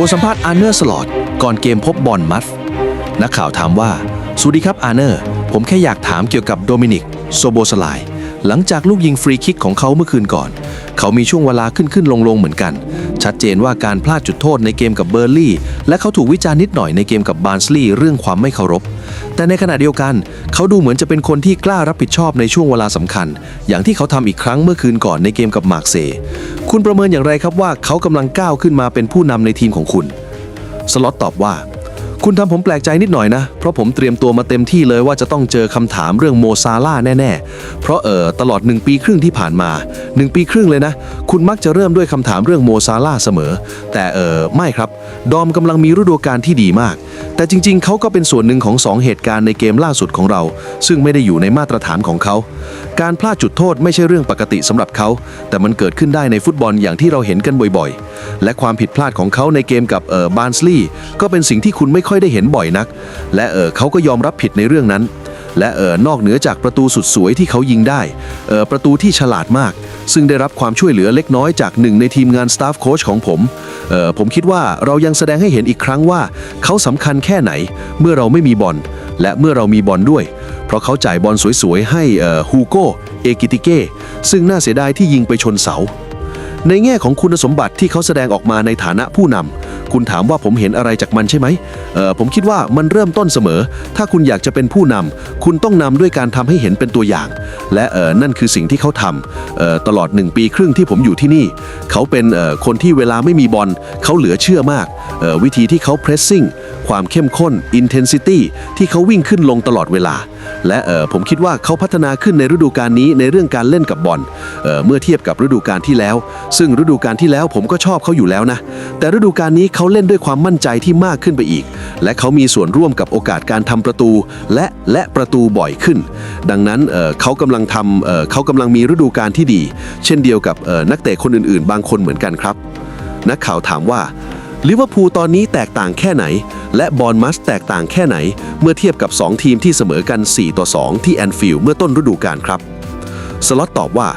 บทสัมภาษณ์อาร์เนอร์สลอตก่อนเกมพบบอลมัฟนักข่าวถามว่า สวัสดีครับอาร์เนอร์ ผมแค่อยากถามเกี่ยวกับโดมินิก โซโบสไลหลังจากลูกยิงฟรีคิกของเขาเมื่อคืนก่อน เขามีช่วงเวลาขึ้นขึ้นลงลงเหมือนกัน ชัดเจนว่าการพลาดจุดโทษในเกมกับเบอร์ลี่ และเขาถูกวิจารณ์นิดหน่อยในเกมกับบาร์นสลีย์เรื่องความไม่เคารพ แต่ในขณะเดียวกัน เขาดูเหมือนจะเป็นคนที่กล้ารับผิดชอบในช่วงเวลาสำคัญ อย่างที่เขาทำอีกครั้งเมื่อคืนก่อนในเกมกับมาร์กเซ คุณประเมินอย่างไรครับว่าเขากำลังก้าวขึ้นมาเป็นผู้นำในทีมของคุณ สล็อตตอบว่า คุณทำผมแปลกใจนิดหน่อยนะ เพราะผมเตรียมตัวมาเต็มที่เลยว่าจะต้องเจอคำถามเรื่องโมซาล่าแน่ๆ เพราะเออตลอด 1 ปีครึ่งที่ผ่านมา 1 ปีครึ่งเลยนะ คุณมักจะเริ่มด้วยคำถามเรื่องโมซาล่าเสมอ แต่เออไม่ครับ ดอมกำลังมีฤดูกาลที่ดีมากแต่จริงๆ เขาก็เป็นส่วนหนึ่งของ 2 เหตุการณ์ในเกมล่าสุดของเรา ซึ่งไม่ได้อยู่ในมาตรฐานของเขา การพลาดจุดโทษไม่ใช่เรื่องปกติสำหรับเขา แต่มันเกิดขึ้นได้ในฟุตบอลอย่างที่เราเห็นกันบ่อยๆ และความผิดพลาดของเขาในเกมกับเออบาร์นสลีย์ก็เป็นสิ่งที่คุณไม่ค่อยได้เห็นบ่อยนัก และเออเขาก็ยอมรับผิดในเรื่องนั้น และเออนอกเหนือจากประตูสุดสวยที่เขายิงได้เออประตูที่ฉลาดมาก ซึ่งได้รับความช่วยเหลือเล็กน้อยจากหนึ่งในทีมงานสตาฟโค้ชของผมเออผมคิดว่าเรายังแสดงให้เห็นอีกครั้งว่า เขาสำคัญแค่ไหน เมื่อเราไม่มีบอลและเมื่อเรามีบอลด้วย เพราะเขาจ่ายบอลสวยๆให้เอ่อฮูโกเอกิติเก้ซึ่งน่าเสียดายที่ยิงไปชนเสา ในแง่ของคุณสมบัติที่เขาแสดงออกมาในฐานะผู้นำคุณถามว่าผมเห็นอะไรจากมันใช่ไหมเออผมคิดว่ามันเริ่มต้นเสมอ ถ้าคุณอยากจะเป็นผู้นำคุณต้องนำด้วยการทำให้เห็นเป็นตัวอย่าง และเออนั่นคือสิ่งที่เขาทำเออตลอด 1 ปีครึ่งที่ผมอยู่ที่นี่ เขาเป็นเออคนที่เวลาไม่มีบอลเขาเหลือเชื่อมากเออวิธีที่เขา pressing ความเข้มข้น intensity ที่เขาวิ่งขึ้นลงตลอดเวลา และเออผมคิดว่าเขาพัฒนาขึ้นในฤดูกาลนี้ในเรื่องการเล่นกับบอลเออเมื่อเทียบกับฤดูกาลที่แล้ว ซึ่งฤดูกาลที่แล้วผมก็ชอบเขาอยู่แล้วนะ แต่ฤดูกาลนี้เขาเล่นด้วยความมั่นใจที่มากขึ้นไปอีก และเขามีส่วนร่วมกับโอกาสการทำประตู และและประตูบ่อยขึ้น ดังนั้นเออเขากำลังทำเออเขากำลังมีฤดูกาลที่ดี เช่นเดียวกับเออนักเตะคนอื่นๆ บางคนเหมือนกันครับ นักข่าวถามว่าลิเวอร์พูลตอนนี้แตกต่างแค่ไหน และบอลมัสแตกต่างแค่ไหน เมื่อเทียบกับ 2 ทีมที่เสมอกัน 4 ต่อ 2 ที่แอนฟิลด์เมื่อต้นฤดูกาลครับ สล็อตตอบว่า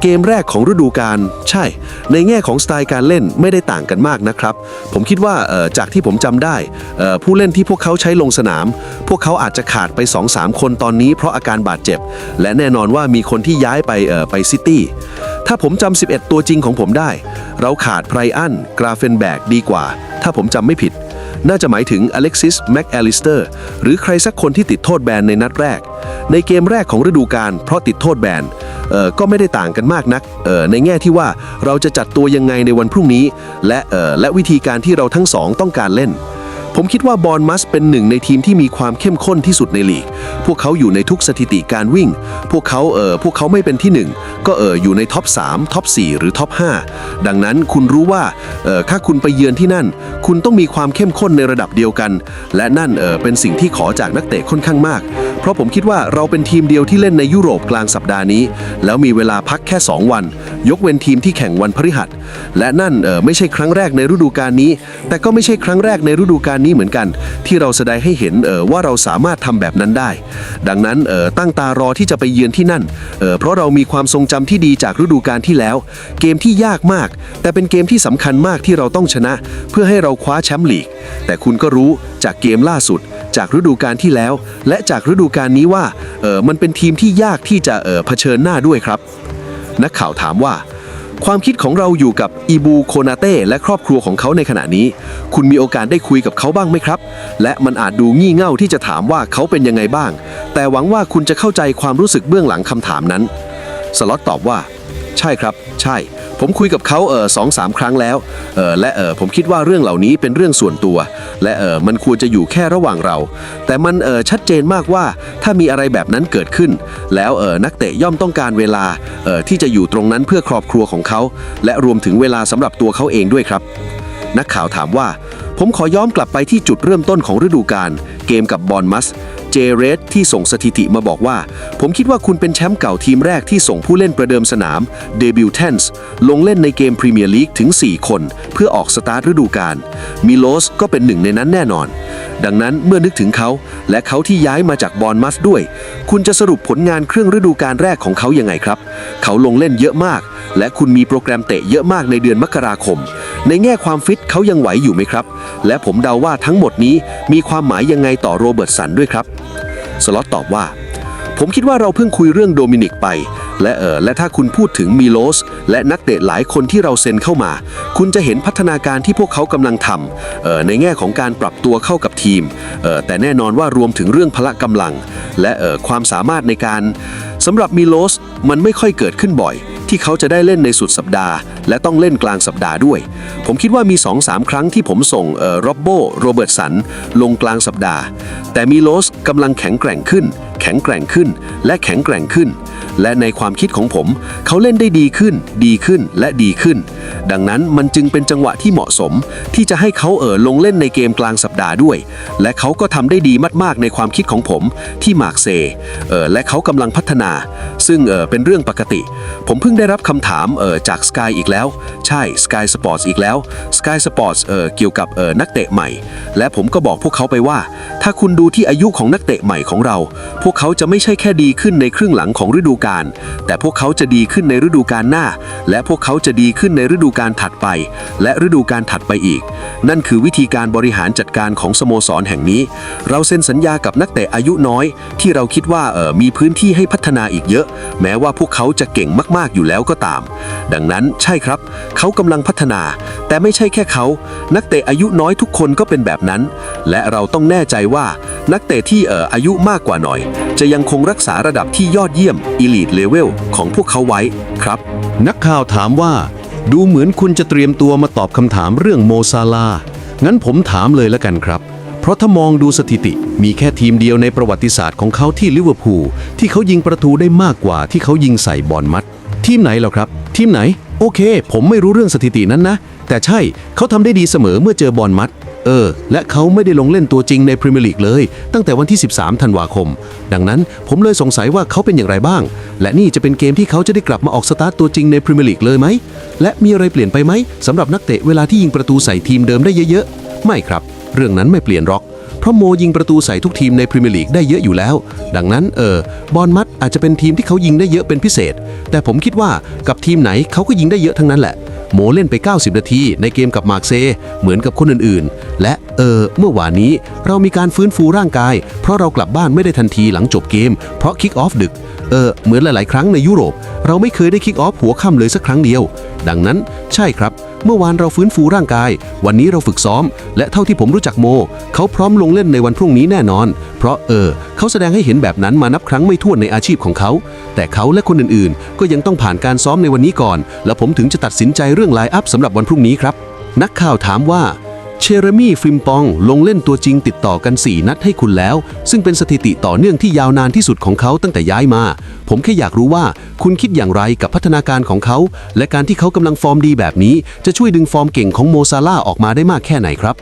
เกมแรกของฤดูกาลใช่ ในแง่ของสไตล์การเล่นไม่ได้ต่างกันมากนะครับ ผมคิดว่าจากที่ผมจำได้ผู้เล่นที่พวกเขาใช้ลงสนาม พวกเขาอาจจะขาดไป 2-3 คนตอนนี้เพราะอาการบาดเจ็บ และแน่นอนว่ามีคนที่ย้ายไปเอ่อไปซิตี้ถ้าผมจำ11 ตัวจริงของผมได้ เราขาดไพรอันกราเฟนแบกดีกว่า ถ้าผมจำไม่ผิด น่าจะหมายถึงอเล็กซิสแม็กแอลิสเตอร์หรือใครสักคนที่ติดโทษแบนในนัดแรก ในเกมแรกของฤดูกาลเพราะติดโทษแบนเออก็ไม่ได้ต่างกันมากนักเออในแง่ที่ว่าเราจะจัดตัวยังไงในวันพรุ่งนี้ และเออและวิธีการที่เราทั้งสองต้องการเล่น ผมคิดว่าบอลมัสเป็นหนึ่งในทีมที่มีความเข้มข้นที่สุดในลีก พวกเขาอยู่ในทุกสถิติการวิ่ง พวกเขาเออพวกเขาไม่เป็นที่หนึ่งก็เอออยู่ในท็อป 3 ท็อป 4 หรือท็อป 5 ดังนั้นคุณรู้ว่าเออถ้าคุณไปเยือนที่นั่น คุณต้องมีความเข้มข้นในระดับเดียวกัน และนั่นเออเป็นสิ่งที่ขอจากนักเตะค่อนข้างมาก เพราะผมคิดว่าเราเป็นทีมเดียวที่เล่นในยุโรปกลางสัปดาห์นี้ แล้วมีเวลาพักแค่ 2 วัน ยกเว้นทีมที่แข่งวันพฤหัส และนั่นเออไม่ใช่ครั้งแรกในฤดูกาลนี้ แต่ก็ไม่ใช่ครั้งแรกในฤดูกาลนี้เหมือนกัน ที่เราแสดงให้เห็นเออว่าเราสามารถทำแบบนั้นได้ ดังนั้นเออตั้งตารอที่จะไปเยือนที่นั่นเออเพราะเรามีความทรงจำที่ดีจากฤดูกาลที่แล้ว เกมที่ยากมาก แต่เป็นเกมที่สำคัญมากที่เราต้องชนะ เพื่อให้เราคว้าแชมป์ลีก แต่คุณก็รู้จากเกมล่าสุด จากฤดูกาลที่แล้ว และจากฤดูกาลนี้ว่าเออมันเป็นทีมที่ยากที่จะเออเผชิญหน้าด้วยครับ นักข่าวถามว่า ความคิดของเราอยู่กับอีบูโคนาเต้และครอบครัวของเขาในขณะนี้ คุณมีโอกาสได้คุยกับเขาบ้างไหมครับ และมันอาจดูงี่เง่าที่จะถามว่าเขาเป็นยังไงบ้าง แต่หวังว่าคุณจะเข้าใจความรู้สึกเบื้องหลังคำถามนั้น สล็อตตอบว่า ใช่ครับ ใช่ ผมคุยกับเขาเออสองสามครั้งแล้วเออและเออผมคิดว่าเรื่องเหล่านี้เป็นเรื่องส่วนตัว และเออมันควรจะอยู่แค่ระหว่างเรา แต่มันเออชัดเจนมากว่าถ้ามีอะไรแบบนั้นเกิดขึ้น แล้วเออนักเตะย่อมต้องการเวลาเออที่จะอยู่ตรงนั้นเพื่อครอบครัวของเขา และรวมถึงเวลาสำหรับตัวเขาเองด้วยครับ นักข่าวถามว่า ผมขอย้อนกลับไปที่จุดเริ่มต้นของฤดูกาลเกมกับบอลมัส เจเรสที่ส่งสถิติมาบอกว่า ผมคิดว่าคุณเป็นแชมป์เก่าทีมแรกที่ส่งผู้เล่นประเดิมสนามเดบิว t ทนส์ลงเล่นในเกมพรีเมียร์ลีกถึง 4 คน เพื่อออกสตาร์ทฤดูกาลมิโลสก็เป็นหนึ่งในนั้นแน่นอน ดังนั้นเมื่อนึกถึงเขา และเขาที่ย้ายมาจากบอลมัสด้วย คุณจะสรุปผลงานเครื่องฤดูกาลแรกของเขายังไงครับ เขาลงเล่นเยอะมาก และคุณมีโปรแกรมเตะเยอะมากในเดือนมกราคม ในแง่ความฟิตเขายังไหวอยู่ไหมครับ และผมเดาว่าทั้งหมดนี้มีความหมายยังไงต่อโรเบิร์ตสันด้วยครับ สล็อตตอบว่า ผมคิดว่าเราเพิ่งคุยเรื่องโดมินิกไป และเออและถ้าคุณพูดถึงมิโลส และนักเตะหลายคนที่เราเซ็นเข้ามา คุณจะเห็นพัฒนาการที่พวกเขากำลังทำเออในแง่ของการปรับตัวเข้ากับทีมเออแต่แน่นอนว่ารวมถึงเรื่องพละกำลัง และเออความสามารถในการสำหรับมิโลสมันไม่ค่อยเกิดขึ้นบ่อย ที่เขาจะได้เล่นในสุดสัปดาห์ และต้องเล่นกลางสัปดาห์ด้วย ผมคิดว่ามี 2-3 ครั้งที่ผมส่งเอ่อโรบโบโรเบิร์ตสันลงกลางสัปดาห์ แต่มิโลสกำลังแข็งแกร่งขึ้น แข็งแกร่งขึ้นและแข็งแกร่งขึ้นและในความคิดของผม เขาเล่นได้ดีขึ้น ดีขึ้นและดีขึ้น ดังนั้นมันจึงเป็นจังหวะที่เหมาะสม ที่จะให้เขาเอ่อลงเล่นในเกมกลางสัปดาห์ด้วย และเขาก็ทำได้ดีมากๆในความคิดของผม ที่มาร์กเซเออและเขากำลังพัฒนา ซึ่งเออเป็นเรื่องปกติ ผมเพิ่งได้รับคำถามเออจาก Sky อีกแล้ว ใช่ Sky Sports อีกแล้ว Sky Sports เออเกี่ยวกับเออนักเตะใหม่ และผมก็บอกพวกเขาไปว่า ถ้าคุณดูที่อายุของนักเตะใหม่ของเรา พวกเขาจะไม่ใช่แค่ดีขึ้นในครึ่งหลังของฤดูกาล แต่พวกเขาจะดีขึ้นในฤดูกาลหน้า และพวกเขาจะดีขึ้นในฤดูกาลถัดไป และฤดูกาลถัดไปอีก นั่นคือวิธีการบริหารจัดการของสโมสรแห่งนี้ เราเซ็นสัญญากับนักเตะอายุน้อย ที่เราคิดว่าเออมีพื้นที่ให้พัฒนาอีกเยอะ แม้ว่าพวกเขาจะเก่งมากๆอยู่แล้วก็ตาม ดังนั้นใช่ครับ เขากำลังพัฒนา แต่ไม่ใช่แค่เขา นักเตะอายุน้อยทุกคนก็เป็นแบบนั้น และเราต้องแน่ใจว่านักเตะที่เอออายุมากกว่าหน่อย จะยังคงรักษาระดับที่ยอดเยี่ยม Elite Level ของพวกเขาไว้ครับ นักข่าวถามว่า ดูเหมือนคุณจะเตรียมตัวมาตอบคำถามเรื่องโมซาลา งั้นผมถามเลยแล้วกันครับ เพราะถ้ามองดูสถิติ มีแค่ทีมเดียวในประวัติศาสตร์ของเขาที่ลิเวอร์พูลที่เขายิงประตูได้มากกว่าที่เขายิงใส่บอลมัด ทีมไหนเหรอครับ ทีมไหน โอเค ผมไม่รู้เรื่องสถิตินั้นนะ แต่ใช่เขาทำได้ดีเสมอเมื่อเจอบอลมัด เออ และเขาไม่ได้ลงเล่นตัวจริงในพรีเมียร์ลีกเลย ตั้งแต่วันที่ 13 ธันวาคม ดังนั้นผมเลยสงสัยว่าเขาเป็นอย่างไรบ้าง และนี่จะเป็นเกมที่เขาจะได้กลับมาออกสตาร์ตตัวจริงในพรีเมียร์ลีกเลยไหม และมีอะไรเปลี่ยนไปไหมสำหรับนักเตะเวลาที่ยิงประตูใส่ทีมเดิมได้เยอะๆ ไม่ครับ เรื่องนั้นไม่เปลี่ยนหรอกเพราะโมยิงประตูใส่ทุกทีมในพรีเมียร์ลีกได้เยอะอยู่แล้ว ดังนั้นเออบอลมัดอาจจะเป็นทีมที่เขายิงได้เยอะเป็นพิเศษ แต่ผมคิดว่ากับทีมไหนเขาก็ยิงได้เยอะทั้งนั้นแหละ โมเล่นไป 90 นาทีในเกมกับมาร์กเซ เหมือนกับคนอื่นๆ และเออเมื่อวานนี้เรามีการฟื้นฟูร่างกาย เพราะเรากลับบ้านไม่ได้ทันทีหลังจบเกม เพราะคิกออฟดึก เออเหมือนหลายๆ ครั้งในยุโรป เราไม่เคยได้คิกออฟหัวค่ำเลยสักครั้งเดียว ดังนั้นใช่ครับ เมื่อวานเราฟื้นฟูร่างกาย วันนี้เราฝึกซ้อม และเท่าที่ผมรู้จักโม เขาพร้อมลงเล่นในวันพรุ่งนี้แน่นอน เพราะเออ เขาแสดงให้เห็นแบบนั้นมานับครั้งไม่ถ้วนในอาชีพของเขา แต่เขาและคนอื่นๆ ก็ยังต้องผ่านการซ้อมในวันนี้ก่อน และผมถึงจะตัดสินใจเรื่องไลน์อัพสำหรับวันพรุ่งนี้ครับ นักข่าวถามว่า เชเรมี่ฟิมปองลงเล่นตัวจริงติดต่อกัน 4 นัดให้คุณแล้ว ซึ่งเป็นสถิติต่อเนื่องที่ยาวนานที่สุดของเขาตั้งแต่ย้ายมา ผมแค่อยากรู้ว่าคุณคิดอย่างไรกับพัฒนาการของเขา และการที่เขากำลังฟอร์มดีแบบนี้ จะช่วยดึงฟอร์มเก่งของโมซาลาออกมาได้มากแค่ไหนครับ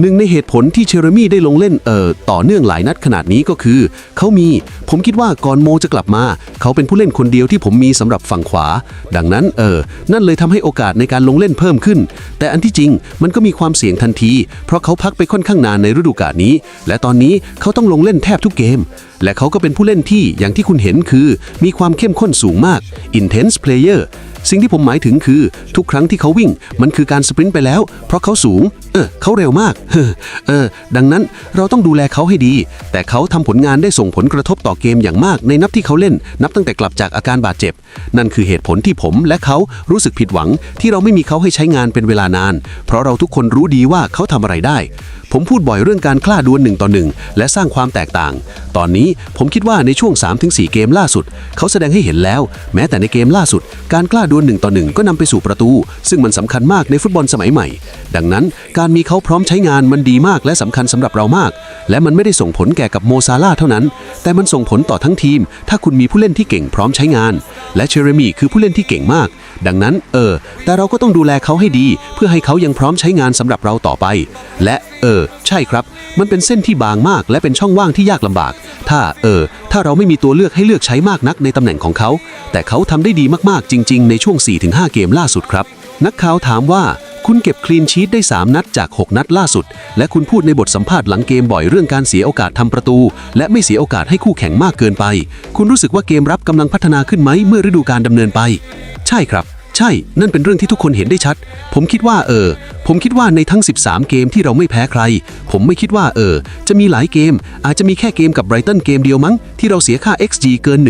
หนึ่งในเหตุผลที่เชอร์มี่ได้ลงเล่นเอ่อต่อเนื่องหลายนัดขนาดนี้ก็คือ เขามี ผมคิดว่าก่อนโมจะกลับมา เขาเป็นผู้เล่นคนเดียวที่ผมมีสำหรับฝั่งขวา ดังนั้นเออนั่นเลยทำให้โอกาสในการลงเล่นเพิ่มขึ้น แต่อันที่จริงมันก็มีความเสี่ยงทันที เพราะเขาพักไปค่อนข้างนานในฤดูกาลนี้ และตอนนี้เขาต้องลงเล่นแทบทุกเกมและเขาก็เป็นผู้เล่นที่อย่างที่คุณเห็นคือ มีความเข้มข้นสูงมาก intense player สิ่งที่ผมหมายถึงคือ ทุกครั้งที่เขาวิ่ง มันคือการสปรินต์ไปแล้ว เพราะเขาสูง เออเขาเร็วมากเออเออ ดังนั้นเราต้องดูแลเขาให้ดี แต่เขาทำผลงานได้ส่งผลกระทบต่อเกมอย่างมาก ในนับที่เขาเล่น นับตั้งแต่กลับจากอาการบาดเจ็บ นั่นคือเหตุผลที่ผมและเขารู้สึกผิดหวัง ที่เราไม่มีเขาให้ใช้งานเป็นเวลานาน เพราะเราทุกคนรู้ดีว่าเขาทำอะไรได้ ผมพูดบ่อยเรื่องการคล้าดวลหนึ่งต่อหนึ่งและสร้างความแตกต่าง ตอนนี้ผมคิดว่าในช่วง 3-4 เกมล่าสุด เขาแสดงให้เห็นแล้ว แม้แต่ในเกมล่าสุด การกล้าดวลหนึ่งต่อหนึ่งก็นำไปสู่ประตู ซึ่งมันสำคัญมากในฟุตบอลสมัยใหม่ ดังนั้นการมีเขาพร้อมใช้งานมันดีมากและสำคัญสำหรับเรามาก และมันไม่ได้ส่งผลแก่กับโมซาลาเท่านั้น แต่มันส่งผลต่อทั้งทีม ถ้าคุณมีผู้เล่นที่เก่งพร้อมใช้งาน และเชเรมีคือผู้เล่นที่เก่งมาก ดังนั้นเออ แต่เราก็ต้องดูแลเขาให้ดี เพื่อให้เขายังพร้อมใช้งานสำหรับเราต่อไป และเออ ใช่ครับ มันเป็นเส้นที่บางมาก และเป็นช่องว่างที่ยากลำบาก ถ้าเออ ถ้าเราไม่มีตัวเลือกให้เลือกใช้มากนักในตำแหน่งของเขา แต่เขาทำได้ดีมากๆจริง ๆ ในช่วง 4-5 เกมล่าสุดครับ นักข่าวถามว่า คุณเก็บคลีนชีตได้ 3 นัดจาก 6 นัดล่าสุด และคุณพูดในบทสัมภาษณ์หลังเกมบ่อยเรื่องการเสียโอกาสทำประตู และไม่เสียโอกาสให้คู่แข่งมากเกินไป คุณรู้สึกว่าเกมรับกำลังพัฒนาขึ้นไหมเมื่อฤดูกาลดำเนินไป ใช่ครับ ใช่ นั่นเป็นเรื่องที่ทุกคนเห็นได้ชัด ผมคิดว่าเออ ผมคิดว่าในทั้ง 13 เกมที่เราไม่แพ้ใคร ผมไม่คิดว่าเออ จะมีหลายเกม อาจจะมีแค่เกมกับไบรตันเกมเดียวมั้ง ที่เราเสียค่า XG เกิน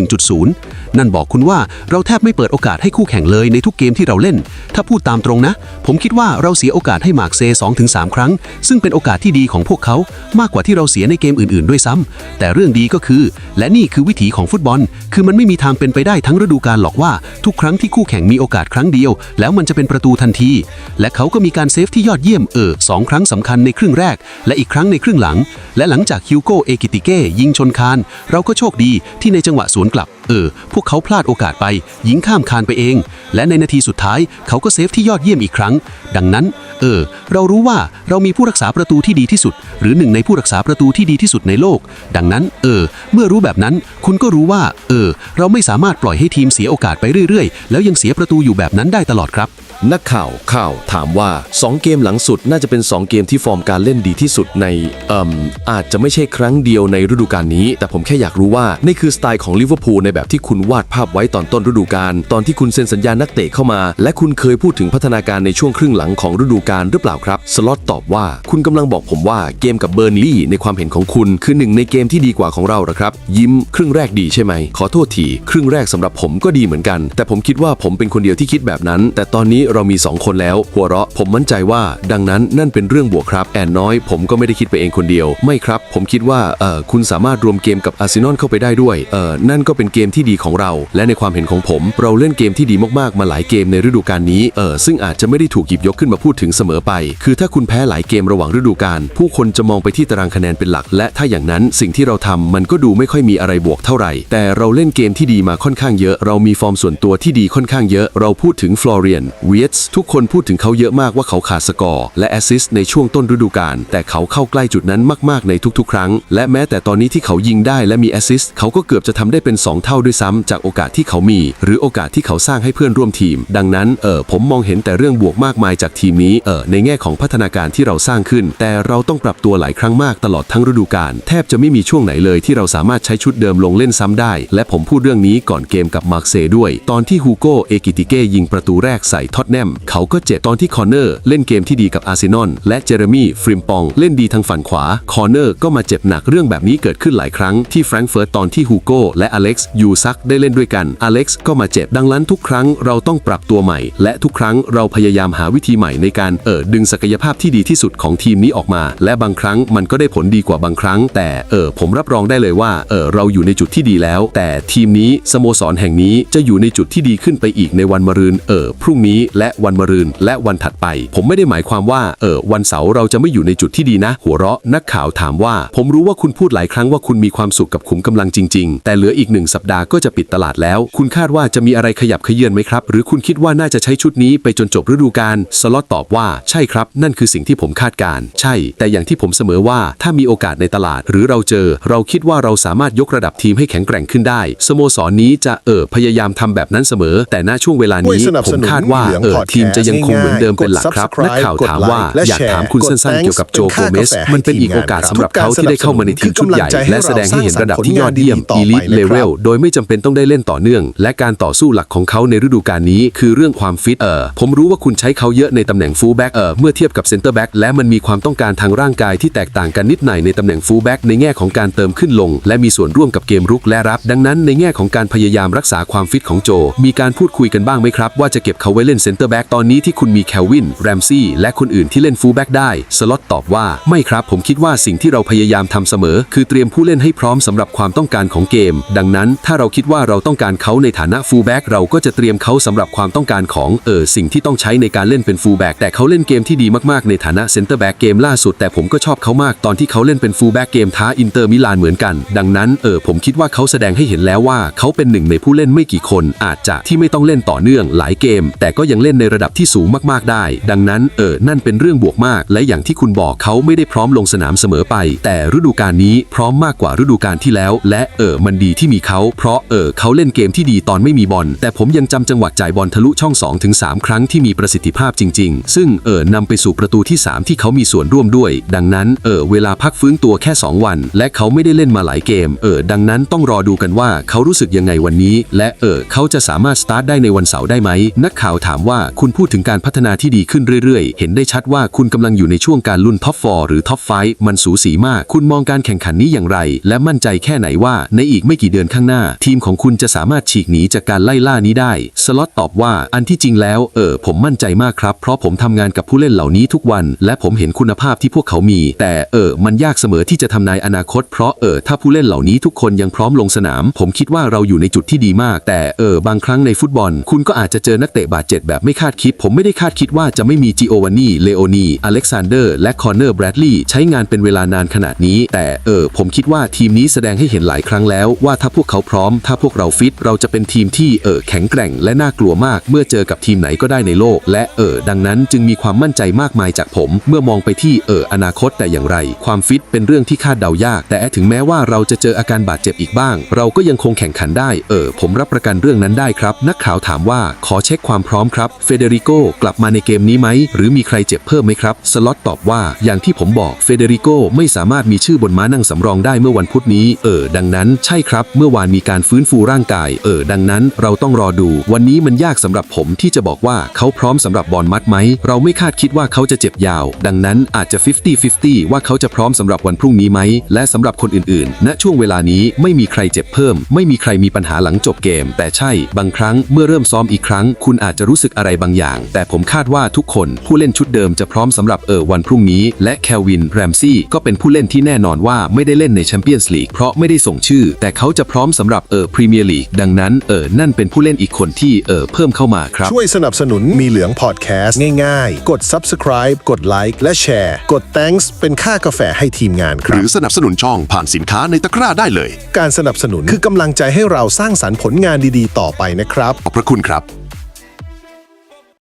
1.0 นั่นบอกคุณว่าเราแทบไม่เปิดโอกาสให้คู่แข่งเลยในทุกเกมที่เราเล่น ถ้าพูดตามตรงนะ ผมคิดว่าเราเสียโอกาสให้มาร์กเซ 2-3 ครั้ง ซึ่งเป็นโอกาสที่ดีของพวกเขา มากกว่าที่เราเสียในเกมอื่น ๆ ด้วยซ้ำแต่เรื่องดีก็คือ และนี่คือวิถีของฟุตบอล คือมันไม่มีทางเป็นไปได้ทั้งฤดูกาลหรอกว่า ทุกครั้งที่คู่แข่งมีโอกาสครั้งเดียว แล้วมันจะเป็นประตูทันที และเขาก็มีการเซฟที่ยอดเยี่ยมเออสองครั้งสำคัญในครึ่งแรก และอีกครั้งในครึ่งหลัง และหลังจากฮิวโกเอกิติเก้ยิงชนคานเราก็โชคดีที่ในจังหวะสวนกลับ เออ พวกเขาพลาดโอกาสไป ยิงข้ามคานไปเอง และในนาทีสุดท้ายเขาก็เซฟที่ยอดเยี่ยมอีกครั้ง ดังนั้น เออ เรารู้ว่าเรามีผู้รักษาประตูที่ดีที่สุด หรือหนึ่งในผู้รักษาประตูที่ดีที่สุดในโลก ดังนั้น เออ เมื่อรู้แบบนั้น คุณก็รู้ว่า เออ เราไม่สามารถปล่อยให้ทีมเสียโอกาสไปเรื่อยๆ แล้วยังเสียประตูอยู่แบบนั้นได้ตลอดครับ นักข่าวข่าวถามว่า 2 เกมหลังสุดน่าจะเป็น 2 เกมที่ฟอร์มการเล่นดีที่สุดในเอ่มอาจจะไม่ใช่ครั้งเดียวในฤดูกาลนี้ แต่ผมแค่อยากรู้ว่า นี่คือสไตล์ของลิเวอร์พูลในแบบที่คุณวาดภาพไว้ตอนต้นฤดูกาลตอนที่คุณเซ็นสัญญานักเตะเข้ามา และคุณเคยพูดถึงพัฒนาการในช่วงครึ่งหลังของฤดูกาลหรือเปล่าครับสล็อตตอบว่าคุณกำลังบอกผมว่าเกมกับเบอร์นลี่ในความเห็นของคุณคือหนึ่งในเกมที่ดีกว่าของเราหรอครับ ยิ้มครึ่งแรกดีใช่ไหมขอโทษทีครึ่งแรกสำหรับผมก็ดีเหมือนกัน แต่ผมคิดว่าผมเป็นคนเดียวที่คิดแบบนั้น แต่ตอนนี้เรามีสองคนแล้ว หัวเราะ ผมมั่นใจว่า ดังนั้นนั่นเป็นเรื่องบวกครับ แอนน้อย ผมก็ไม่ได้คิดไปเองคนเดียว ไม่ครับ ผมคิดว่า เออคุณสามารถรวมเกมกับอาร์เซนอลเข้าไปได้ด้วย เออนั่นก็เป็นเกมที่ดีของเรา และในความเห็นของผม เราเล่นเกมที่ดีมากๆ มาหลายเกมในฤดูกาลนี้ เออซึ่งอาจจะไม่ได้ถูกหยิบยกขึ้นมาพูดถึงเสมอไป คือถ้าคุณแพ้หลายเกมระหว่างฤดูกาล ผู้คนจะมองไปที่ตารางคะแนนเป็นหลัก และถ้าอย่างนั้นสิ่งที่เราทำมันก็ดูไม่ค่อยมีอะไรบวกเท่าไหร่ แต่เราเล่นเกมที่ดีมาค่อนข้างเยอะ เรามีฟอร์มส่วนตัวที่ดีค่อนข้างเยอะ เราพูดถึงฟลอเรียนเวียตทุกคนพูดถึงเขาเยอะมากว่าเขาขาดสกอร์ และแอสซิสต์ในช่วงต้นฤดูกาลแต่เขาเข้าใกล้จุดนั้นมากๆในทุกๆ ครั้ง และแม้แต่ตอนนี้ที่เขายิงได้และมีแอสซิสต์เขาก็เกือบจะทำได้เป็น 2 เท่าด้วยซ้ำจากโอกาสที่เขามี หรือโอกาสที่เขาสร้างให้เพื่อนร่วมทีม ดังนั้นเออผมมองเห็นแต่เรื่องบวกมากมายจากทีมนี้เออในแง่ของพัฒนาการที่เราสร้างขึ้น แต่เราต้องปรับตัวหลายครั้งมากตลอดทั้งฤดูกาลแทบจะไม่มีช่วงไหนเลยที่เราสามารถใช้ชุดเดิมลงเล่นซ้ำได้ และผมพูดเรื่องนี้ก่อนเกมกับมาร์เซด้วย ตอนที่ฮูโกเอกิติเก้ยิงประตูแรกใส่ท็อตแนม เขาก็เจ็บตอนที่คอนเนอร์เล่นเกมที่ดีกับอาร์เซนอลและเจเรมี่ฟริมปองเล่นดีทางฝั่งขวา คอนเนอร์ก็มาเจ็บหนักเรื่องแบบนี้เกิดขึ้นหลายครั้งที่แฟรงก์เฟิร์ตตอนที่ฮูโกและอเล็กซ์ยูซักได้เล่นด้วยกันอเล็กซ์ก็มาเจ็บดังนั้นทุกครั้งเราต้องปรับตัวใหม่ และทุกครั้งเราพยายามหาวิธีใหม่ในการเออดึงศักยภาพที่ดีที่สุดของทีมนี้ออกมา และบางครั้งมันก็ได้ผลดีกว่าบางครั้ง แต่เออผมรับรองได้เลยว่าเออเราอยู่ในจุดที่ดีแล้ว แต่ทีมนี้สโมสรแห่งนี้จะอยู่ในจุดที่ดีขึ้นไปอีกในวันมะรืนเออพรุ่งนี้และวันมะรืน และวันถัดไป ผมไม่ได้หมายความว่า เออ วันเสาร์เราจะไม่อยู่ในจุดที่ดีนะ หัวเราะ นักข่าวถามว่า ผมรู้ว่าคุณพูดหลายครั้งว่าคุณมีความสุขกับขุมกำลังจริง ๆ แต่เหลืออีกหนึ่งสัปดาห์ก็จะปิดตลาดแล้ว คุณคาดว่าจะมีอะไรขยับเขยื้อนไหมครับ หรือคุณคิดว่าน่าจะใช้ชุดนี้ไปจนจบฤดูกาล สล็อตตอบว่า ใช่ครับ นั่นคือสิ่งที่ผมคาดการณ์ใช่ แต่อย่างที่ผมเสมอว่า ถ้ามีโอกาสในตลาด หรือเราเจอ เราคิดว่าเราสามารถยกระดับทีมให้แข็งแกร่งขึ้นได้ สโมสรนี้จะเออพยายามทำแบบนั้นเสมอ แต่ณช่วงเวลาด้วยนี้สนับผสมนุนคาดว่าเหลืองเออ Podcast ทีมจะยังคงเหมือนเดิมเป็นหลักครับง่ายๆนักข่าวถามว่ากดไลค์อยากถามคุณและแชร์สั้นๆเกี่ยวกับโจกดโกเมส Thanks มันเป็นอีกโอกาสสำหรับเขาที่ได้เข้ามาในทีมชุดใหญ่ และแสดงให้เห็นระดับที่ยอดเยี่ยม elite level โดยไม่จำเป็นต้องได้เล่นต่อเนื่อง และการต่อสู้หลักของเขาในฤดูกาลนี้ คือเรื่องความฟิตเออผมรู้ว่าคุณใช้เขาเยอะในตำแหน่งฟูลแบ็กเออเมื่อเทียบกับเซนเตอร์แบ็กและมันมีความต้องการทางร่างกายที่แตกต่างกันนิดหน่อยในตำแหน่งฟูลแบ็กในแง่ของการเติมขึ้นลง และมีส่วนร่วมกับเกมรุกและรับ ดังนั้นในแง่ของการพยายามรักษาความฟิตของโจ มีการพูดคุยกันบ้างไหมครับว่าจะเก็บเขาไว้เล่นเซนเตอร์แบ็กตอนนี้ที่คุณมีแคลวิน แรมซี่และคนอื่นที่เล่นฟูลแบ็กได้ สล็อตตอบว่าไม่ครับ ผมคิดว่าสิ่งที่เราพยายามทำเสมอ คือเตรียมผู้เล่นให้พร้อมสำหรับความต้องการของเกม ดังนั้น ถ้าเราคิดว่าเราต้องการเขาในฐานะฟูลแบ็กเราก็จะเตรียมเขาสำหรับความต้องการของเออสิ่งที่ต้องใช้ในการเล่นเป็นฟูลแบ็กแต่เขาเล่นเกมที่ดีมากๆในฐานะเซนเตอร์แบ็กเกมล่าสุดแต่ผมก็ชอบเขามากตอนที่เขาเล่นเป็นฟูลแบ็กเกมท้าอินเตอร์มิลานเหมือนกัน ดังนั้นเออผมคิดว่าเขาแสดงให้เห็นแล้วว่าเขาเป็นหนึ่งในผู้เล่นไม่กี่คน อาจจะที่ไม่ต้องเล่นต่อเนื่องหลายเกม แต่ก็ยังยังเล่นในระดับที่สูงมากๆได้ ดังนั้นเออนั่นเป็นเรื่องบวกมาก และอย่างที่คุณบอกเขาไม่ได้พร้อมลงสนามเสมอไป แต่ฤดูกาลนี้พร้อมมากกว่าฤดูกาลที่แล้ว และเออมันดีที่มีเขา เพราะเออเขาเล่นเกมที่ดีตอนไม่มีบอล แต่ผมยังจำจังหวะจ่ายบอลทะลุช่อง2ถึง3ครั้งที่มีประสิทธิภาพจริง ๆ ซึ่งเออนำไปสู่ประตูที่ 3 ที่เขามีส่วนร่วมด้วย ดังนั้นเออเวลาพักฟื้นตัวแค่ 2 วัน และเขาไม่ได้เล่นมาหลายเกมเออดังนั้นต้องรอดูกันว่าเขารู้สึกยังไงวันนี้ และเออเขาจะสามารถสตาร์ทได้ในวันเสาร์ได้ไหมนักข่าวถามว่าคุณพูดถึงการพัฒนาที่ดีขึ้นเรื่อยๆ เห็นได้ชัดว่าคุณกำลังอยู่ในช่วงการลุ้นท็อป 4 หรือท็อป 5 มันสูสีมาก คุณมองการแข่งขันนี้อย่างไร และมั่นใจแค่ไหนว่าในอีกไม่กี่เดือนข้างหน้า ทีมของคุณจะสามารถฉีกหนีจากการไล่ล่านี้ได้ สล็อตตอบว่าอันที่จริงแล้ว เออ ผมมั่นใจมากครับ เพราะผมทำงานกับผู้เล่นเหล่านี้ทุกวัน และผมเห็นคุณภาพที่พวกเขามี แต่เออ มันยากเสมอที่จะทำนายอนาคต เพราะเออถ้าผู้เล่นเหล่านี้ทุกคนยังพร้อมลงสนาม ผมคิดว่าเราอยู่ในจุดที่ดีมาก แต่เออบางครั้งในฟุตบอล คุณก็อาจจะเจอนักเตะบาดเจ็บแบบไม่คาดคิด ผมไม่ได้คาดคิดว่าจะไม่มีจิโอวานนีเลโอนีอเล็กซานเดอร์ และคอนเนอร์แบรดลีย์ใช้งานเป็นเวลานานขนาดนี้ แต่เออ ผมคิดว่าทีมนี้แสดงให้เห็นหลายครั้งแล้ว ว่าถ้าพวกเขาพร้อม ถ้าพวกเราฟิต เราจะเป็นทีมที่เออแข็งแกร่ง และน่ากลัวมาก เมื่อเจอกับทีมไหนก็ได้ในโลก และเออดังนั้นจึงมีความมั่นใจมากมายจากผม เมื่อมองไปที่เอออนาคตแต่อย่างไร ความฟิตเป็นเรื่องที่คาดเดายาก แต่ถึงแม้ว่าเราจะเจออาการบาดเจ็บอีกบ้าง เราก็ยังคงแข่งขันได้ เออผมรับประกันเรื่องนั้นได้ครับ นักข่าวถามว่าขอเช็คความพร้อมครับครับ เฟเดริโกกลับมาในเกมนี้ไหม หรือมีใครเจ็บเพิ่มไหมครับ สล็อตตอบว่า อย่างที่ผมบอก เฟเดริโกไม่สามารถมีชื่อบนม้านั่งสำรองได้เมื่อวันพุธนี้ เออ ดังนั้น ใช่ครับ เมื่อวานมีการฟื้นฟูร่างกาย เออ ดังนั้น เราต้องรอดู วันนี้มันยากสำหรับผมที่จะบอกว่าเขาพร้อมสำหรับบอลมัดไหม เราไม่คาดคิดว่าเขาจะเจ็บยาว ดังนั้นอาจจะ 50-50 ว่าเขาจะพร้อมสำหรับวันพรุ่งนี้ไหม และสำหรับคนอื่นๆ ณ ช่วงเวลานี้ไม่มีใครเจ็บเพิ่ม ไม่มีใครมีปัญหาหลังจบเกม แต่ใช่ บางครั้งเมื่อเริ่มซ้อมอีกครั้ง คุณอาจจะรู้สึกอะไรบางอย่าง แต่ผมคาดว่าทุกคนผู้เล่นชุดเดิมจะพร้อมสำหรับเออวันพรุ่งนี้ และแคลวินแรมซี่ก็เป็นผู้เล่นที่แน่นอนว่าไม่ได้เล่นในแชมเปี้ยนส์ลีกเพราะไม่ได้ส่งชื่อ แต่เขาจะพร้อมสำหรับเออพรีเมียร์ลีกดังนั้นเออนั่นเป็นผู้เล่นอีกคนที่เออเพิ่มเข้ามาครับ ช่วยสนับสนุนมีเหลืองพอดแคสต์ง่ายๆ กด subscribe กดไลค์และแชร์ กด thanks เป็นค่ากาแฟให้ทีมงานคหรัรืบ อสนับสนุนช่องผ่านสินค้าในตะกร้าได้เลย การสนับสนุนคือกำลังใจให้เราสร้างสรรค์ผลงานดีๆ ต่อไปนะครับ ขอบพระคุณครับ